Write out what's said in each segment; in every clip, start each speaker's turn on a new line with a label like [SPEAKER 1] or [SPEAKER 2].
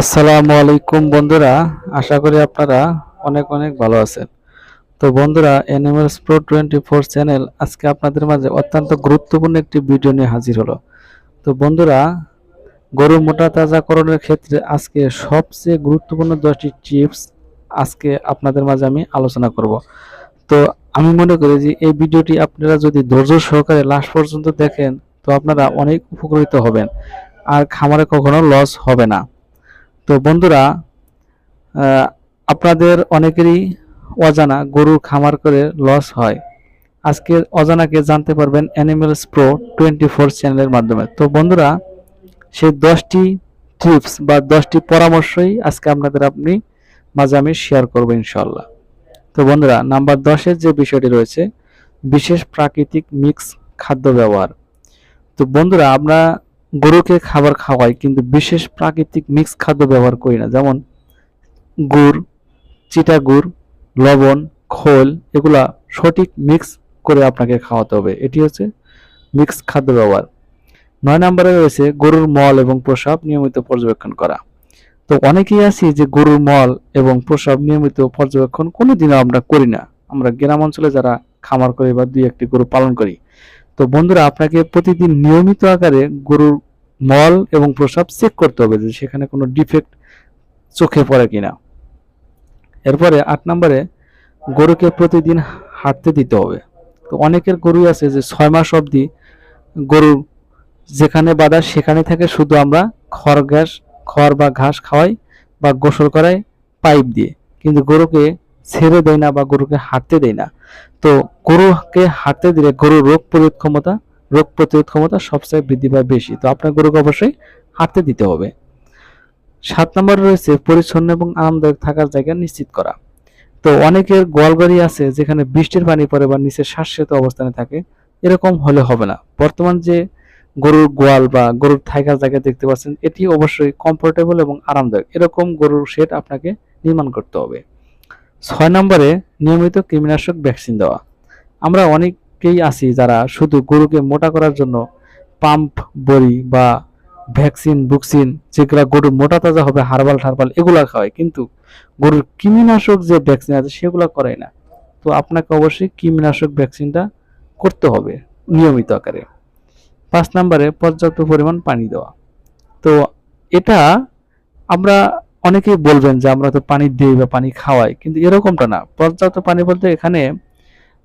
[SPEAKER 1] আসসালামু আলাইকুম বন্ধুরা, আশা করি আপনারা অনেক অনেক ভালো আছেন। তো বন্ধুরা animals pro twenty four channel আজকে আপনাদের মাঝে অত্যন্ত গুরুত্বপূর্ণ একটি ভিডিও নিয়ে হাজির হলো। তো বন্ধুরা, গরু মোটা তাজাকরণের ক্ষেত্রে আজকে সবচেয়ে গুরুত্বপূর্ণ দশটি টিপস আজকে আপনাদের মাঝে আমি আলোচনা করব। তো আমি মনে করি যে এই ভিডিওটি আপনারা যদি ধৈর্য সহকারে লাস্ট পর্যন্ত দেখেন, তো আপনারা অনেক উপকৃত হবেন। আর খামারে কখনো লস হবে না। তো বন্ধুরা আপনাদের অনেকেরই অজানা গরুর খামার করে লস হয়। আজকে অজানাকে জানতে পারবেন অ্যানিমেলস প্রো টোয়েন্টি ফোর চ্যানেলের মাধ্যমে। তো বন্ধুরা, সেই দশটি টিপস বা দশটি পরামর্শই আজকে আপনাদের আপনি মাঝে আমি শেয়ার করব ইনশাল্লাহ তো বন্ধুরা, নাম্বার দশের যে বিষয়টি রয়েছে, বিশেষ প্রাকৃতিক মিক্স খাদ্য ব্যবহার। তো বন্ধুরা, আমরা গরুকে খাবার খাওয়াই, কিন্তু বিশেষ প্রাকৃতিক মিক্স খাদ্য ব্যবহার করি না। যেমন গুড় চিটা গুড় লবণ, খোল, এগুলা সঠিক মিক্স করে আপনাকে খাওয়াতে হবে। এটি হচ্ছে মিক্স খাদ্য ব্যবহার। নয় নম্বরে রয়েছে গরুর মল এবং প্রসাব নিয়মিত পর্যবেক্ষণ করা। তো অনেকেই আছি যে গরুর মল এবং প্রসাব নিয়মিত পর্যবেক্ষণ কোনোদিনও আমরা করি না। আমরা গ্রাম অঞ্চলে যারা খামার করি বা দুই একটি গরু পালন করি, তো বন্ধুরা, আপনাকে প্রতিদিন নিয়মিত আকারে গরুর মল এবং প্রসাব চেক করতে হবে যে সেখানে কোনো ডিফেক্ট চোখে পড়ে কিনা। এরপরে আট নম্বরে গরুকে প্রতিদিন হাঁটতে দিতে হবে। তো অনেকের গরু আছে যে ছয় মাস অবধি গরু যেখানে বাঁধা সেখানে থেকে, শুধু আমরা খড় ঘাস খড় বা ঘাস খাওয়াই বা গোসল করাই পাইপ দিয়ে। কিন্তু গরুকে ছেড়ে দেয় না বা গরুকে হাঁটতে দেয় না। তো গরুকে হাঁটতে দিলে গরুর রোগ প্রতিরোধ ক্ষমতা রোগ প্রতিরোধ ক্ষমতা সবচেয়ে বৃদ্ধি পায় বেশি। তো আপনার গরুকে অবশ্যই হাঁটতে দিতে হবে। সাত নম্বরে রয়েছে পরিচ্ছন্ন এবং আরামদায়ক থাকার জায়গা নিশ্চিত করা। তো অনেকের গোয়ালবাড়ি আছে যেখানে বৃষ্টির পানি পড়ে বা নিচে শ্বাসেত অবস্থানে থাকে। এরকম হলে হবে না। বর্তমান যে গরুর গোয়াল বা গরুর থাকার জায়গা দেখতে পাচ্ছেন, এটি অবশ্যই কমফোর্টেবল এবং আরামদায়ক। এরকম গরুর শেড আপনাকে নির্মাণ করতে হবে। ছয় নম্বরে নিয়মিত কৃমিনাশক ভ্যাকসিন দেওয়া। আমরা অনেকেই আছি যারা শুধু গরুকে মোটা করার জন্য পাম্প, বড়ি বা ভ্যাকসিন বুকসিন যেগুলা গরুর মোটা তাজা হবে, হারবাল ঠারবাল, এগুলা খাওয়ায়, কিন্তু গরুর কৃমিনাশক যে ভ্যাকসিন আছে সেগুলো করায় না। তো আপনাকে অবশ্যই কৃমিনাশক ভ্যাকসিনটা করতে হবে নিয়মিত আকারে। পাঁচ নম্বরে, পর্যাপ্ত পরিমাণ পানি দেওয়া। তো এটা আমরা অনেকেই বলবেন যে আমরা তো পানি দিই বা পানি খাওয়াই, কিন্তু এরকমটা না। পর্যাপ্ত পানি বলতে এখানে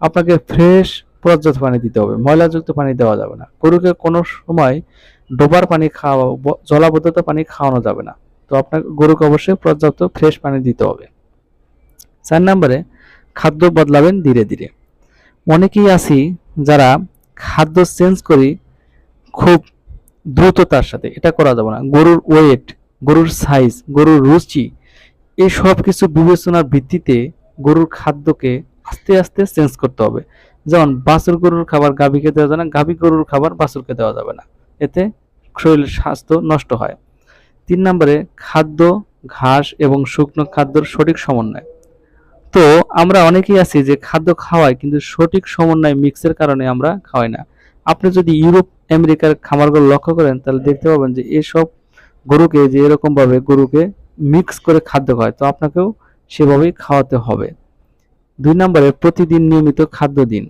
[SPEAKER 1] আপনাকে ফ্রেশ পর্যাপ্ত পানি দিতে হবে, ময়লাযুক্ত পানি দেওয়া যাবে না। গরুকে কোনো সময় ডোবার পানি খাওয়া, জলাবদ্ধতা পানি খাওয়ানো যাবে না। তো আপনার গরুকে অবশ্যই পর্যাপ্ত ফ্রেশ পানি দিতে হবে। চার নম্বরে, খাদ্য বদলাবেন ধীরে ধীরে। অনেকেই আছি যারা খাদ্য চেঞ্জ করি খুব দ্রুততার সাথে, এটা করা যাবে না। গরুর ওয়েট গরুর সাইজ গরুর রুচি, এই সব কিছু বিবেচনার ভিত্তিতে গরুর খাদ্যকে আস্তে আস্তে চেঞ্জ করতে হবে। যেমন বাছুর গরুর খাবার গাভীকে দেওয়া যাবে না, গাভী গরুর খাবার বাছুরকে দেওয়া যাবে না। এতে শরীরের স্বাস্থ্য নষ্ট হয়। তিন নম্বরে খাদ্য, ঘাস এবং শুকনো খাদ্যর সঠিক সমন্বয়। তো আমরা অনেকেই আছি যে খাদ্য খাওয়াই কিন্তু সঠিক সমন্বয় মিক্সের কারণে আমরা খাওয়াই না। আপনি যদি ইউরোপ, আমেরিকার খামারগুলো লক্ষ্য করেন, তাহলে দেখতে পাবেন যে এসব গরুকে যে এরকমভাবে গরুকে মিক্স করে খাদ্য খাওয়ায়, তো আপনাকেও সেভাবেই খাওয়াতে হবে। দুই নম্বরে প্রতিদিন নিয়মিত খাদ্য দিন।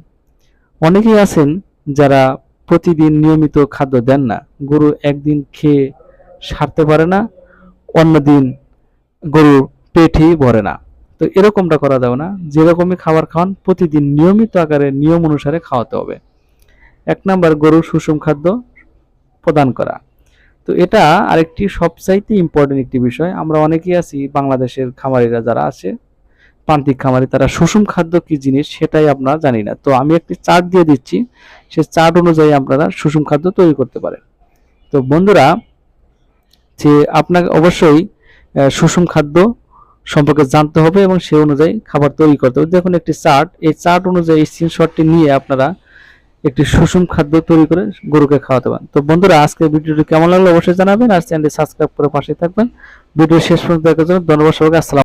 [SPEAKER 1] অনেকেই আছেন যারা প্রতিদিন নিয়মিত খাদ্য দেন না। গরু একদিন খেয়ে সারতে পারে না অন্যদিন গরু পেটই ভরে না। তো এরকমটা করা যাবে না। যেরকমই খাবার খাওয়ান, প্রতিদিন নিয়মিত আকারে নিয়ম অনুসারে খাওয়াতে হবে। এক নাম্বার, গরুর সুষম খাদ্য প্রদান করা। তো এটা আরেকটি সবচাইতে ইম্পর্টেন্ট একটি বিষয়। আমরা অনেকেই আছি, বাংলাদেশের খামারিরা যারা আছে প্রান্তিক খামারি তারা সুষম খাদ্য কি জিনিস সেটাই আমরা জানি না। তো আমি একটি চার্ট দিয়ে দিচ্ছি। সে চার্ট অনুযায়ী আপনারা সুষম খাদ্য তৈরি করতে পারেন। তো বন্ধুরা, যে আপনাকে অবশ্যই সুষম খাদ্য সম্পর্কে জানতে হবে এবং সে অনুযায়ী খাবার তৈরি করতে হবে। দেখুন একটি চার্ট। এই চার্ট অনুযায়ী স্ক্রিনশটটি নিয়ে আপনারা একটি সুষম খাদ্য তৈরি করে গরুকে খাওয়াতে পারেন। তো বন্ধুরা আজকে ভিডিওটি কেমন লাগল অবশ্যই জানাবেন আর চ্যানেলটি সাবস্ক্রাইব করে পাশে থাকবেন। ভিডিও শেষ পর্যন্ত দেখার জন্য ধন্যবাদ সবাইকে। আসসালাম